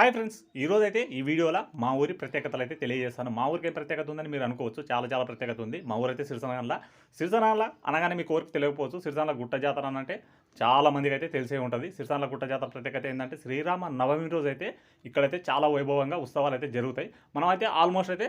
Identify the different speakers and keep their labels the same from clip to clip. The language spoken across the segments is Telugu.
Speaker 1: హాయ్ ఫ్రెండ్స్ ఈరోజు అయితే ఈ వీడియోలో మా ఊరి ప్రత్యేకతలు అయితే తెలియజేస్తాను. మా ఊరికి ఏం ప్రత్యేకత ఉందని మీరు అనుకోవచ్చు. చాలా చాలా ప్రత్యేకత ఉంది. మా ఊరైతే అయితే సిరిసనగంల అనగానే మీకు ఊరికి తెలియకపోవచ్చు. సిరిసనల గుట్ట జాతర అంటే చాలా మందికి అయితే తెలిసే ఉంటుంది. సిరిసనల గుట్ట జాతర ప్రత్యేకత ఏంటంటే శ్రీరామ నవమి రోజు అయితే ఇక్కడైతే చాలా వైభవంగా ఉత్సవాలు అయితే జరుగుతాయి. మనం అయితే ఆల్మోస్ట్ అయితే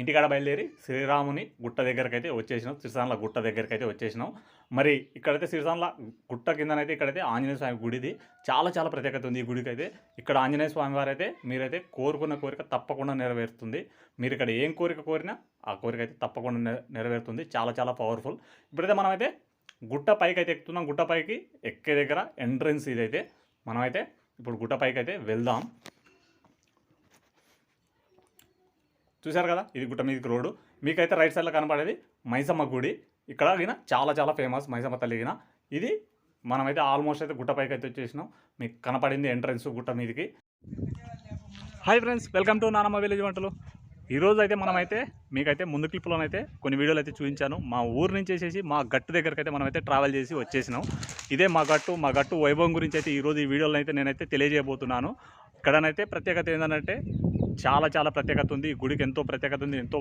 Speaker 1: ఇంటికాడ బయలుదేరి శ్రీరాముని గుట్ట దగ్గరికి అయితే వచ్చేసినాం. సిరిసాన్ల గుట్ట దగ్గరికి అయితే వచ్చేసినాం. మరి ఇక్కడైతే సిరిసాన్ల గుట్ట కిందనైతే ఇక్కడైతే ఆంజనేయ స్వామి గుడిది. చాలా చాలా ప్రత్యేకత ఉంది ఈ గుడికి అయితే ఇక్కడ ఆంజనేయ స్వామి వారు అయితే మీరైతే కోరుకున్న కోరిక తప్పకుండా నెరవేరుతుంది. మీరు ఇక్కడ ఏం కోరిక కోరినా ఆ కోరిక అయితే తప్పకుండా నెరవేరుతుంది. చాలా చాలా పవర్ఫుల్ ఇప్పుడైతే మనమైతే గుట్ట పైకి అయితే ఎక్కుతున్నాం. గుట్ట పైకి ఎక్కే దగ్గర ఎంట్రన్స్ ఇదైతే మనమైతే ఇప్పుడు గుట్ట పైకి అయితే వెళ్దాం. చూశారు కదా? ఇది గుట్ట మీదకి రోడ్డు. మీకైతే రైట్ సైడ్లో కనపడేది మైసమ్మ గుడి. ఇక్కడ ఈయన చాలా చాలా ఫేమస్ మైసమ్మ తల్లి ఇది మనమైతే ఆల్మోస్ట్ అయితే గుట్ట పైకి అయితే వచ్చేసినాం. మీకు కనపడింది ఎంట్రన్స్ గుట్ట మీదకి. హాయ్ ఫ్రెండ్స్ వెల్కమ్ టు నానమ్మ విలేజ్ వంటలు. ఈరోజు అయితే మనమైతే మీకైతే ముందు క్లిప్లోనైతే కొన్ని వీడియోలు అయితే చూపించాను. మా ఊరు నుంచి వేసేసి మా గట్టు దగ్గరికి అయితే మనమైతే ట్రావెల్ చేసి వచ్చేసినాం. ఇదే మా గట్టు మా గట్టు వైభవం గురించి అయితే ఈరోజు ఈ వీడియోలో అయితే నేనైతే తెలియజేయబోతున్నాను. ఇక్కడనైతే ప్రత్యేకత ఏంటంటే చాలా చాలా ప్రత్యేకత ఉంది. ఈ గుడికి ఎంతో ప్రత్యేకత ఉంది. ఎంతో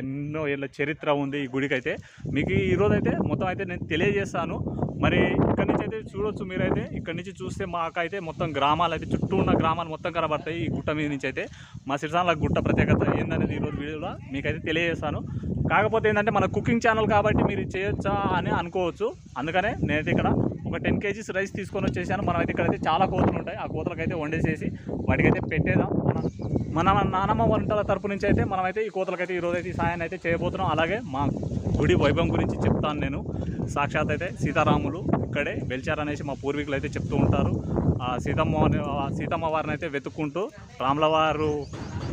Speaker 1: ఎన్నో ఏళ్ళ చరిత్ర ఉంది ఈ గుడికి అయితే మీకు ఈరోజు అయితే మొత్తం అయితే నేను తెలియజేస్తాను. మరి ఇక్కడ నుంచి అయితే చూడొచ్చు మీరైతే. ఇక్కడ నుంచి చూస్తే మాకైతే మొత్తం గ్రామాలు అయితే చుట్టూ ఉన్న గ్రామాలు మొత్తం కనబడతాయి ఈ గుట్ట మీద నుంచి అయితే. మా సిరిసాల గుట్ట ప్రత్యేకత ఏందనేది ఈరోజు వీడియోలో మీకైతే తెలియజేస్తాను. కాకపోతే ఏంటంటే మన కుకింగ్ ఛానల్ కాబట్టి మీరు చేయొచ్చా అని అనుకోవచ్చు. అందుకనే నేనైతే ఇక్కడ ఒక టెన్ కేజీస్ రైస్ తీసుకొని వచ్చేసాను. మనం అయితే ఇక్కడైతే చాలా కోతలు ఉంటాయి ఆ కోతలకైతే వండేసేసి వాటికైతే పెట్టేదాం మన మన నానమ్మ వంటల తరపు నుంచి అయితే మనమైతే ఈ కోతలకైతే ఈ అయితే ఈ సాయాన్ని అయితే చేయబోతున్నాం. అలాగే మా గుడి వైభవం గురించి చెప్తాను నేను. సాక్షాత్ అయితే సీతారాములు ఇక్కడే వెలిచారనేసి మా పూర్వీకులు అయితే చెప్తూ ఉంటారు. ఆ సీతమ్మ సీతమ్మ వారిని అయితే వెతుక్కుంటూ రాములవారు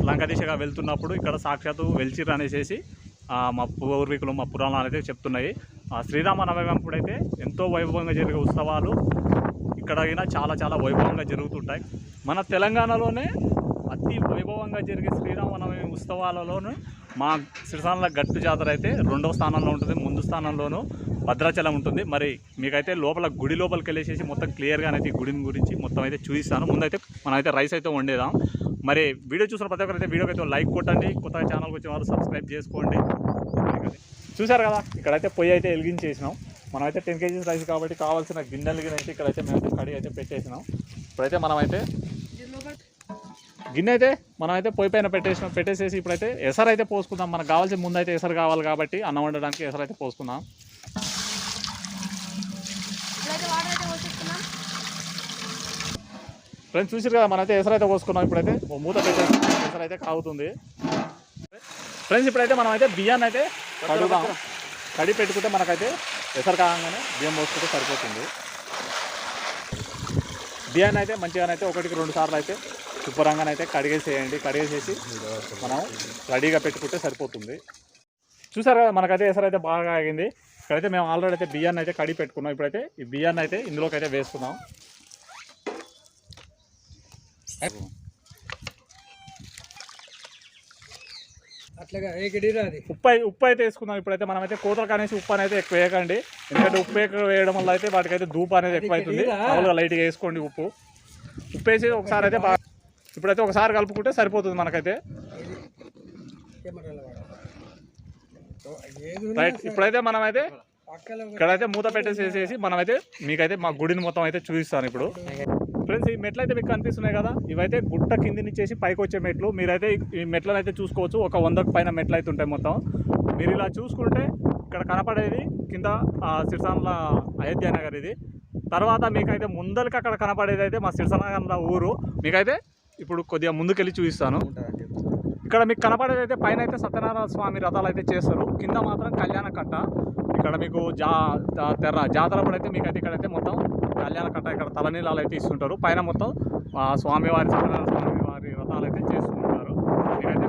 Speaker 1: లంక దిశగా వెళ్తున్నప్పుడు ఇక్కడ సాక్షాత్తు వెలిచిరు అనేసి మా పూర్వీకులు మా పురాణాలు అయితే చెప్తున్నాయి. శ్రీరామ నవమి అప్పుడైతే ఎంతో వైభవంగా జరిగే ఉత్సవాలు ఇక్కడ అయినా చాలా చాలా వైభవంగా జరుగుతుంటాయి. మన తెలంగాణలోనే అతి వైభవంగా జరిగే శ్రీరామనవమి ఉత్సవాలలోనూ మా సిరిసాన్ల గట్టు జాతర అయితే రెండవ స్థానంలో ఉంటుంది ముందు స్థానంలోనూ భద్రాచలం ఉంటుంది. మరి మీకైతే లోపల గుడి లోపలికి వెళ్ళేసేసి మొత్తం క్లియర్గా అయితే ఈ గుడిని గురించి మొత్తం అయితే చూపిస్తాను. ముందైతే మనమైతే రైస్ అయితే వండేదాం. మరి వీడియో చూసిన ప్రతి ఒక్కరైతే వీడియోకి అయితే లైక్ కొట్టండి. కొత్తగా ఛానల్కి వచ్చిన వాళ్ళు సబ్స్క్రైబ్ చేసుకోండి. చూసారు కదా ఇక్కడైతే పొయ్యి అయితే వెలిగించేసినాం. మనమైతే టెన్ కేజీస్ రైస్ కాబట్టి కావాల్సిన గిన్నెలు గిన్నె అయితే ఇక్కడైతే మేమైతే కడిగి అయితే పెట్టేసినాం. ఇప్పుడైతే మనమైతే గిన్నె అయితే మనమైతే పొయ్యి పైన పెట్టేసినాం. పెట్టేసేసి ఇప్పుడైతే ఎసరు అయితే పోసుకుందాం. మనకు కావాల్సిన ముందు అయితే ఎసరు కావాలి కాబట్టి అన్నం వండడానికి ఎసరు అయితే పోసుకుందాం. ఫ్రెండ్స్ చూసారు కదా మనమైతే ఎసరు అయితే పోసుకున్నాం. ఇప్పుడైతే ఓ మూత పెట్టేసి ఎసరు అయితే కాగుతుంది. ఫ్రెండ్స్ ఇప్పుడైతే మనం అయితే బియ్యాన్ని అయితే కడుగుదాం కడిగి పెట్టుకుంటే మనకైతే ఎసరు కాగానే బియ్యం పోసుకుంటే సరిపోతుంది. బియ్యాన్ని అయితే మంచిగానైతే ఒకటికి రెండు సార్లు అయితే శుభ్రంగా అయితే కడిగేసేయండి. కడిగేసేసి మనం రెడీగా పెట్టుకుంటే సరిపోతుంది. చూసారు కదా మనకైతే ఎసరు అయితే బాగా ఆగింది. ఇక్కడైతే మేము ఆల్రెడీ అయితే బియ్యాన్ని అయితే కడిగి పెట్టుకున్నాం. ఇప్పుడైతే ఈ బియ్యాన్ని అయితే ఇందులోకి అయితే వేసుకున్నాం
Speaker 2: అట్లాగా అది?
Speaker 1: ఉప్పు ఉప్పు అయితే వేసుకుందాం. ఇప్పుడైతే మనమైతే కూతలు కనేసి ఉప్పు అనేది ఎక్కువ వేయకండి. ఎందుకంటే ఉప్పు ఎక్కువ వేయడం వల్ల అయితే వాటికైతే ధూపు అనేది ఎక్కువ అవుతుంది మామూలుగా లైట్గా వేసుకోండి ఉప్పు. ఉప్పు వేసి ఒకసారి అయితే బాగా ఇప్పుడైతే ఒకసారి కలుపుకుంటే సరిపోతుంది మనకైతే. రైట్ ఇప్పుడైతే మనమైతే
Speaker 2: పక్కన ఒక-
Speaker 1: ఇక్కడైతే మూత పెట్టేసేసేసి మనమైతే మీకైతే మా గుడిని మొత్తం అయితే చూపిస్తాను ఇప్పుడు. ఫ్రెండ్స్ ఈ మెట్లు అయితే మీకు కనిపిస్తున్నాయి కదా? ఇవైతే గుట్ట కింది నుంచేసి పైకి వచ్చే మెట్లు. మీరైతే ఈ- మెట్లను అయితే చూసుకోవచ్చు. ఒక వందకు పైన మెట్లు అయితే ఉంటాయి మొత్తం. మీరు ఇలా చూసుకుంటే ఇక్కడ కనపడేది కింద ఆ, అయోధ్య నగర్ ఇది. తర్వాత మీకైతే ముందరికి అక్కడ కనపడేది అయితే మా సిరిసానగర్ల ఊరు. మీకైతే ఇప్పుడు కొద్దిగా ముందుకెళ్ళి చూపిస్తాను. ఇక్కడ మీకు కనపడేది అయితే పైన అయితే సత్యనారాయణ స్వామి రథాలు అయితే చేస్తారు. కింద మాత్రం కళ్యాణ కట్ట ఇక్కడ మీకు జా తెర్ర తెర జాతర అయితే మీకు అయితే ఇక్కడైతే మొత్తం కళ్యాణ కట్ట ఇక్కడ తలనీలాలు అయితే ఇస్తుంటారు. పైన మొత్తం స్వామివారి సత్యనారాయణ స్వామి వారి రథాలు అయితే చేస్తూ ఉంటారు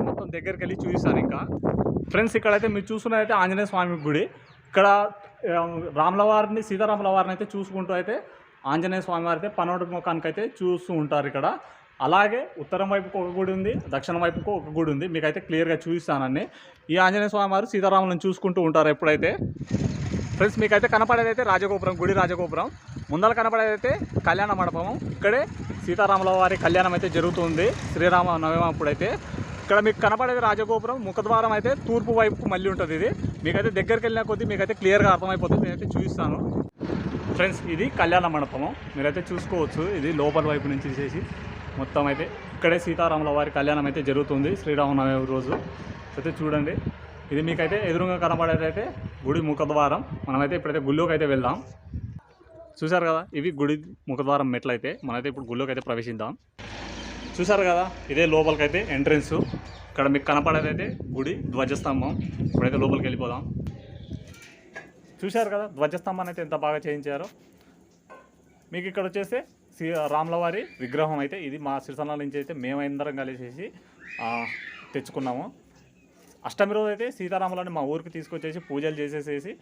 Speaker 1: మొత్తం దగ్గరికి వెళ్ళి చూపిస్తారు ఇంకా. ఫ్రెండ్స్ ఇక్కడైతే మీరు చూస్తున్నదైతే ఆంజనేయ స్వామి గుడి. ఇక్కడ రాములవారిని రాముల సీతారాముల వారిని అయితే చూసుకుంటూ అయితే ఆంజనేయ స్వామి వారి అయితే పనోటి ముఖానికి అయితే చూస్తూ ఉంటారు ఇక్కడ. అలాగే ఉత్తరం వైపుకు ఒక గుడి ఉంది దక్షిణం వైపుకు ఒక గుడి ఉంది. మీకైతే క్లియర్గా చూపిస్తానని ఈ ఆంజనేయ స్వామి వారు సీతారాములను చూసుకుంటూ ఉంటారు ఎప్పుడైతే. ఫ్రెండ్స్ మీకైతే కనపడేదైతే రాజగోపురం గుడి రాజగోపురం. ముందర కనపడేదైతే కళ్యాణ మండపం ఇక్కడే సీతారాముల వారి కళ్యాణం అయితే జరుగుతుంది శ్రీరామ నవమి అప్పుడైతే. ఇక్కడ మీకు కనపడేది రాజగోపురం ముఖద్వారం అయితే తూర్పు వైపుకు మళ్ళీ ఉంటుంది ఇది. మీకైతే దగ్గరికి వెళ్ళిన కొద్దీ మీకైతే క్లియర్గా అర్థమైపోతుంది నేనైతే చూపిస్తాను. ఫ్రెండ్స్ ఇది కళ్యాణ మండపము. మీరైతే చూసుకోవచ్చు ఇది లోపల వైపు నుంచి చేసి. మొత్తం అయితే ఇక్కడే సీతారాముల వారి కళ్యాణం అయితే జరుగుతుంది శ్రీరామనవమి రోజు. అయితే చూడండి ఇది మీకైతే ఎదురుగా కనబడేటైతే గుడి ముఖద్వారం. మనమైతే ఇప్పుడైతే గుళ్ళోకి అయితే వెళ్దాం. చూసారు కదా ఇవి గుడి ముఖద్వారం మెట్లయితే మనమైతే ఇప్పుడు గుళ్ళోకి అయితే ప్రవేశిద్దాం. చూసారు కదా ఇదే లోపలికైతే ఎంట్రన్స్ ఇక్కడ మీకు కనపడేదైతే గుడి ధ్వజస్తంభం. ఇప్పుడైతే లోపలికి వెళ్ళిపోదాం. చూశారు కదా ధ్వజస్తంభాన్ని అయితే ఎంత బాగా చేయించారో. మీకు ఇక్కడ వచ్చేసి శ్రీ రాముల వారి విగ్రహం అయితే ఇది మా సిరిసనాల నుంచి అయితే మేమందరం కలిసేసి తెచ్చుకున్నాము. అష్టమి రోజు అయితే సీతారాములని మా ఊరికి తీసుకొచ్చేసి పూజలు చేసేసేసి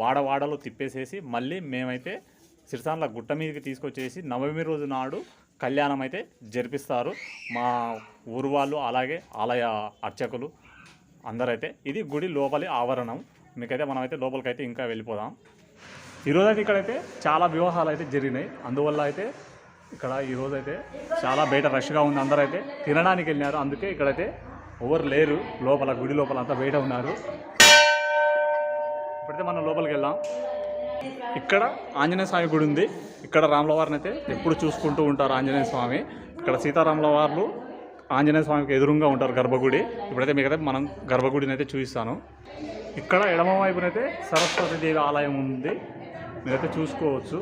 Speaker 1: వాడ వాడలో తిప్పేసేసి మళ్ళీ మేమైతే సిరిసాన్ల గుట్ట మీదకి తీసుకొచ్చేసి నవమి రోజు నాడు కళ్యాణం అయితే జరిపిస్తారు. మా ఊరు వాళ్ళు అలాగే ఆలయ అర్చకులు అందరైతే ఇది గుడి లోపలి ఆవరణం. మీకైతే మనమైతే లోపలికైతే ఇంకా వెళ్ళిపోదాం. ఈరోజు అయితే ఇక్కడైతే చాలా వివాహాలు అయితే జరిగినాయి. అందువల్ల అయితే ఇక్కడ ఈరోజు అయితే చాలా బయట రష్గా ఉంది అందరూ అయితే తినడానికి వెళ్ళినారు. అందుకే ఇక్కడైతే ఎవరు లేరు. లోపల గుడి లోపల అంతా బయట ఉన్నారు. ఇప్పుడైతే మనం లోపలికి వెళ్దాం. ఇక్కడ ఆంజనేయ స్వామి గుడి ఉంది. ఇక్కడ రాములవారిని అయితే ఎప్పుడు చూసుకుంటూ ఉంటారు ఆంజనేయ స్వామి. ఇక్కడ సీతారాముల వారు ఆంజనేయ స్వామికి ఎదురుగా ఉంటారు గర్భగుడి. ఇప్పుడైతే మీకైతే మనం గర్భగుడిని అయితే చూపిస్తాను. ఇక్కడ ఎడమ వైపునైతే సరస్వతి దేవి ఆలయం ఉంది. మీరైతే చూసుకోవచ్చు.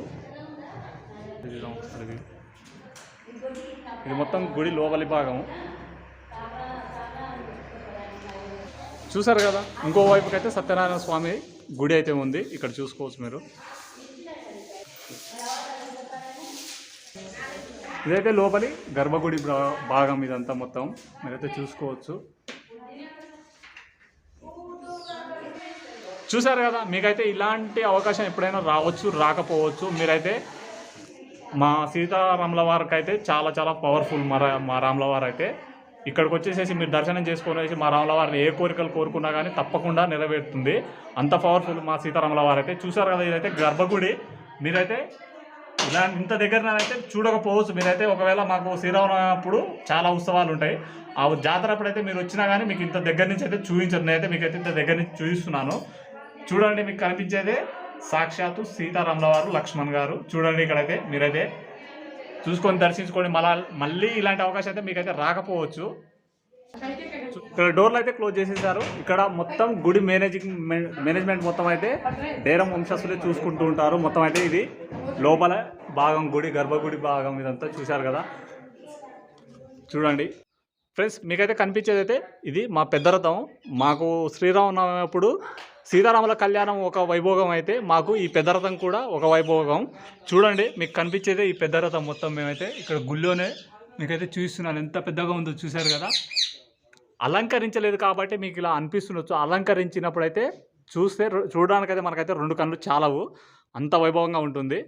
Speaker 1: ఇది మొత్తం గుడి లోపలి భాగం చూసారు కదా? ఇంకో వైపుకైతే సత్యనారాయణ స్వామి గుడి అయితే ఉంది. ఇక్కడ చూసుకోవచ్చు మీరు. ఇదైతే లోపలి గర్భగుడి భాగం ఇదంతా మొత్తం. మీరైతే చూసుకోవచ్చు. చూసారు కదా? మీకైతే ఇలాంటి అవకాశం ఎప్పుడైనా రావచ్చు రాకపోవచ్చు. మీరైతే మా సీతారాముల వారికి అయితే చాలా చాలా పవర్ఫుల్ మా రా- మా రాముల వారు అయితే ఇక్కడికి వచ్చేసేసి మీరు దర్శనం చేసుకునేసి మా రాముల వారిని ఏ కోరికలు కోరుకున్నా కానీ తప్పకుండా నెరవేరుతుంది. అంత పవర్ఫుల్ మా సీతారాముల వారు అయితే చూసారు కదా ఇదైతే గర్భగుడి. మీరైతే ఇలా ఇంత దగ్గర అయితే చూడకపోవచ్చు. మీరైతే ఒకవేళ మాకు శ్రీరామనప్పుడు అప్పుడు చాలా ఉత్సవాలు ఉంటాయి. ఆ జాతర అప్పుడైతే మీరు వచ్చినా కానీ మీకు ఇంత దగ్గర నుంచి అయితే చూపించరు. నేనైతే మీకైతే ఇంత దగ్గర నుంచి చూపిస్తున్నాను. చూడండి మీకు కనిపించేదే సాక్షాత్తు సీతారాముల వారు లక్ష్మణ్ గారు. చూడండి ఇక్కడైతే మీరైతే చూసుకొని దర్శించుకోండి. మళ్ళా మళ్ళీ ఇలాంటి అవకాశం అయితే మీకైతే రాకపోవచ్చు. ఇక్కడ డోర్లు అయితే క్లోజ్ చేసేసారు. ఇక్కడ మొత్తం గుడి మేనేజింగ్ మేనేజ్మెంట్ మొత్తం అయితే డేరం వంశస్థులే చూసుకుంటూ ఉంటారు. మొత్తం అయితే ఇది లోపల భాగం గుడి గర్భగుడి భాగం ఇదంతా చూశారు కదా. చూడండి. ఫ్రెండ్స్ మీకైతే కనిపించేది అయితే ఇది మా పెద్ద రథం మాకు శ్రీరామనవమి అప్పుడు సీతారాముల కళ్యాణం ఒక వైభోగం అయితే మాకు ఈ పెద్ద రథం కూడా ఒక వైభోగం. చూడండి మీకు కనిపించేదే ఈ పెద్ద రథం మొత్తం మేమైతే ఇక్కడ గుళ్ళోనే మీకైతే చూస్తున్నాను ఎంత పెద్దగా ఉందో చూశారు కదా? అలంకరించలేదు కాబట్టి మీకు ఇలా అనిపిస్తుండొచ్చు. అలంకరించినప్పుడు అయితే చూస్తే చూడడానికైతే మనకైతే రెండు కళ్ళు చాలవు. అంత వైభవంగా ఉంటుంది.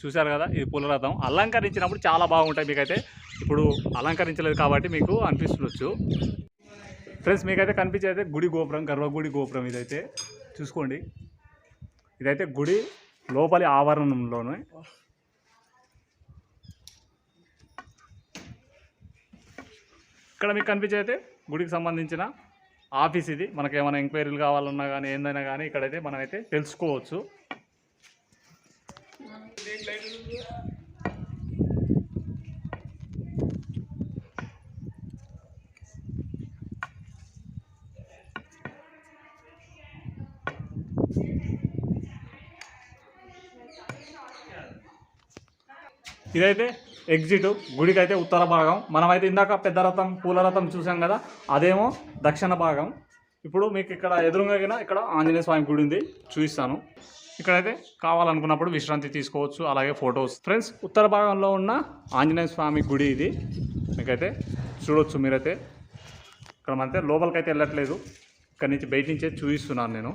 Speaker 1: చూశారు కదా ఇది పూలరథం. అలంకరించినప్పుడు చాలా బాగుంటాయి మీకైతే. ఇప్పుడు అలంకరించలేదు కాబట్టి మీకు అనిపిస్తుండొచ్చు. ఫ్రెండ్స్ మీకైతే కనిపించేది గుడి గోపురం గర్వగుడి గోపురం ఇదైతే. చూసుకోండి. ఇదైతే గుడి లోపలి ఆవరణంలోనే. ఇక్కడ మీకు కనిపించేది గుడికి సంబంధించిన ఆఫీస్ ఇది. మనకేమైనా ఏమైనా ఎంక్వైరీలు కావాలన్నా కానీ ఏందైనా కానీ ఇక్కడైతే మనమైతే తెలుసుకోవచ్చు. ఇదైతే ఎగ్జిట్ గుడికి అయితే ఉత్తర భాగం. మనమైతే ఇందాక పెద్ద రథం పూల రథం చూసాం కదా అదేమో దక్షిణ భాగం. ఇప్పుడు మీకు ఇక్కడ ఎదురుగా ఇక్కడ ఆంజనేయ స్వామి గుడి ఉంది చూపిస్తాను. ఇక్కడైతే కావాలనుకున్నప్పుడు విశ్రాంతి తీసుకోవచ్చు అలాగే ఫొటోస్. ఫ్రెండ్స్ ఉత్తర భాగంలో ఉన్న ఆంజనేయ స్వామి గుడి ఇది. మీకైతే చూడొచ్చు మీరైతే. ఇక్కడ మనతే లోపలికైతే వెళ్ళట్లేదు. ఇక్కడ నుంచి బయట నుంచే చూపిస్తున్నాను నేను.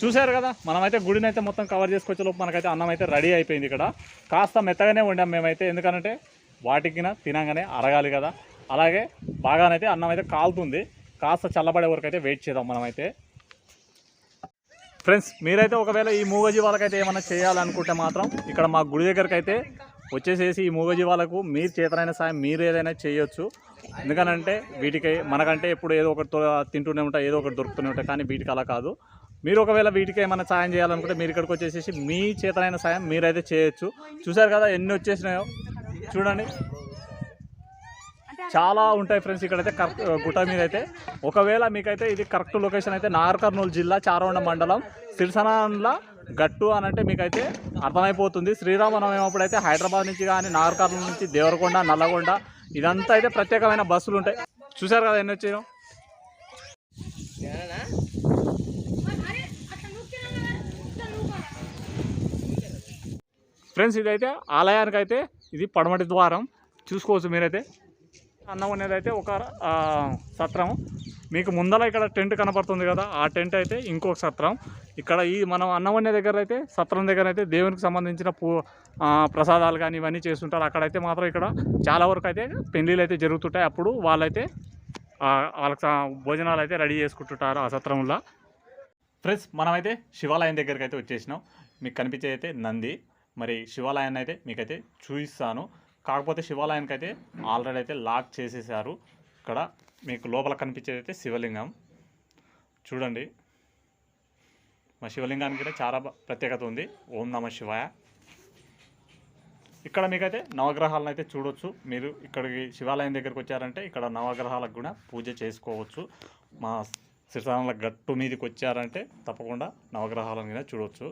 Speaker 1: చూశారు కదా మనమైతే గుడిని అయితే మొత్తం కవర్ చేసుకొచ్చే లోపు మనకైతే అన్నం అయితే రెడీ అయిపోయింది ఇక్కడ. కాస్త మెత్తగానే వండాం మేమైతే ఎందుకంటే వాటికిన తినగానే అరగాలి కదా. అలాగే బాగానైతే అన్నం అయితే కాలుతుంది. కాస్త చల్లబడే వరకు అయితే వెయిట్ చేద్దాం మనమైతే. ఫ్రెండ్స్ మీరైతే ఒకవేళ ఈ మూగజీ వాళ్ళకైతే ఏమైనా చేయాలనుకుంటే మాత్రం ఇక్కడ మా గుడి దగ్గరికి అయితే వచ్చేసేసి ఈ మూగజీవాలకు మీరు చేతనైన సాయం మీరు ఏదైనా చేయొచ్చు. ఎందుకనంటే వీటికి మనకంటే ఎప్పుడు ఏదో ఒకటితో తింటూనే ఉంటాయి ఏదో ఒకటి దొరుకుతూనే ఉంటాయి కానీ వీటికి అలా కాదు. మీరు ఒకవేళ వీటికి ఏమైనా సాయం చేయాలనుకుంటే మీరు ఇక్కడికి వచ్చేసేసి మీ చేతనైన సాయం మీరైతే చేయొచ్చు. చూసారు కదా ఎన్ని వచ్చేసినాయో? చూడండి. చాలా ఉంటాయి ఫ్రెండ్స్ ఇక్కడైతే కరెక్ట్ గుట్ట మీద అయితే ఒకవేళ మీకైతే ఇది కరెక్ట్ లొకేషన్ అయితే నాగర్ కర్నూలు జిల్లా చారవండ మండలం సిరిసనాన్ల గట్టు అని అంటే మీకైతే అర్థమైపోతుంది. శ్రీరామనవమి అప్పుడైతే హైదరాబాద్ నుంచి కానీ నాగర్ కర్నూలు నుంచి దేవరకొండ నల్లగొండ ఇదంతా అయితే ప్రత్యేకమైన బస్సులు ఉంటాయి. చూసారు కదా ఎన్ని వచ్చాయో? ఫ్రెండ్స్ ఇదైతే ఆలయానికి అయితే ఇది పడమటి ద్వారం. చూసుకోవచ్చు మీరైతే. అన్నం అనేది అయితే ఒక సత్రం. మీకు ముందర ఇక్కడ టెంట్ కనపడుతుంది కదా ఆ టెంట్ అయితే ఇంకొక సత్రం. ఇక్కడ ఈ మనం అన్నం దగ్గర అయితే సత్రం దగ్గర అయితే దేవునికి సంబంధించిన పూ ప్రసాదాలు కానీ ఇవన్నీ చేస్తుంటారు. అక్కడైతే మాత్రం ఇక్కడ చాలా వరకు అయితే పెళ్ళిళ్ళు అయితే జరుగుతుంటాయి. అప్పుడు వాళ్ళైతే వాళ్ళకి భోజనాలు అయితే రెడీ చేసుకుంటుంటారు ఆ సత్రంలో. ఫ్రెండ్స్ మనమైతే శివాలయం దగ్గరికి అయితే వచ్చేసినాం. మీకు కనిపించేది అయితే నంది. మరి శివాలయాన్ని అయితే మీకైతే చూపిస్తాను. కాకపోతే శివాలయానికి అయితే ఆల్రెడీ అయితే లాక్ చేసేసారు. ఇక్కడ మీకు లోపల కనిపించేది అయితే శివలింగం. చూడండి. మా శివలింగానికి అయితే చాలా ప్రత్యేకత ఉంది. ఓం నమ శివాయ. ఇక్కడ మీకైతే నవగ్రహాలను అయితే చూడొచ్చు. మీరు ఇక్కడికి శివాలయం దగ్గరికి వచ్చారంటే ఇక్కడ నవగ్రహాలకు కూడా పూజ చేసుకోవచ్చు. మా శ్రీశైలంలో గట్టు మీదకి వచ్చారంటే తప్పకుండా నవగ్రహాలను కూడా చూడవచ్చు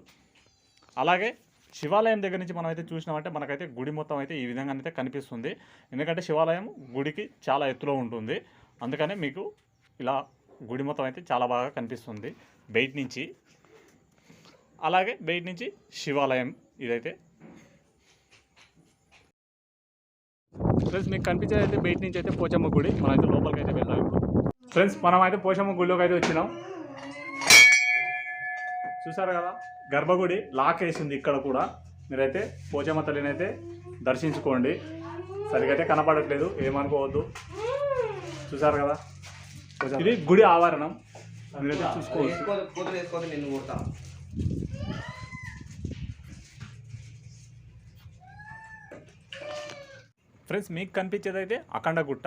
Speaker 1: అలాగే శివాలయం దగ్గర నుంచి మనం అయితే చూసినామంటే మనకైతే గుడి మొత్తం అయితే ఈ విధంగా అయితే కనిపిస్తుంది. ఎందుకంటే శివాలయం గుడికి చాలా ఎత్తులో ఉంటుంది. అందుకనే మీకు ఇలా గుడి మొత్తం అయితే చాలా బాగా కనిపిస్తుంది. బయట నుంచి అలాగే బయట నుంచి శివాలయం ఇదైతే. ఫ్రెండ్స్ మీకు కనిపించేది అయితే బయట నుంచి అయితే పోచమ్మ గుడి. మనం అయితే లోపలికి అయితే వెళ్ళాలి ఫ్రెండ్స్ మనం అయితే పోచమ్మ గుడిలోకి అయితే వచ్చినాం. చూసారు కదా? గర్భగుడి లాక్ వేసింది ఇక్కడ కూడా. మీరైతే పోచమ్మ తల్లిని అయితే దర్శించుకోండి. సరిగా అయితే కనపడట్లేదు ఏమనుకోవద్దు. చూసారు కదా? ఇది గుడి ఆవరణం. మీరైతే చూసుకోవచ్చు. ఫ్రెండ్స్ మీకు కనిపించేది అయితే అఖండ గుట్ట.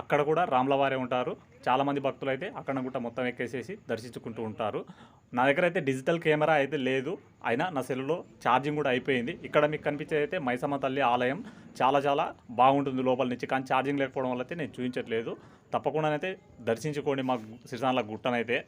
Speaker 1: అక్కడ కూడా రాములవారే ఉంటారు. చాలామంది భక్తులు అయితే అఖండ గుట్ట మొత్తం ఎక్కేసేసి దర్శించుకుంటూ ఉంటారు. నా దగ్గర అయితే డిజిటల్ కెమెరా అయితే లేదు. అయినా నా సెల్లో ఛార్జింగ్ కూడా అయిపోయింది. ఇక్కడ మీకు కనిపించేది అయితే మైసమ్మ తల్లి ఆలయం. చాలా చాలా బాగుంటుంది లోపల నుంచి. కానీ ఛార్జింగ్ లేకపోవడం వల్ల అయితే నేను చూపించట్లేదు. తప్పకుండా అయితే దర్శించుకోండి మా సిరిసాన్ల గుట్టనైతే.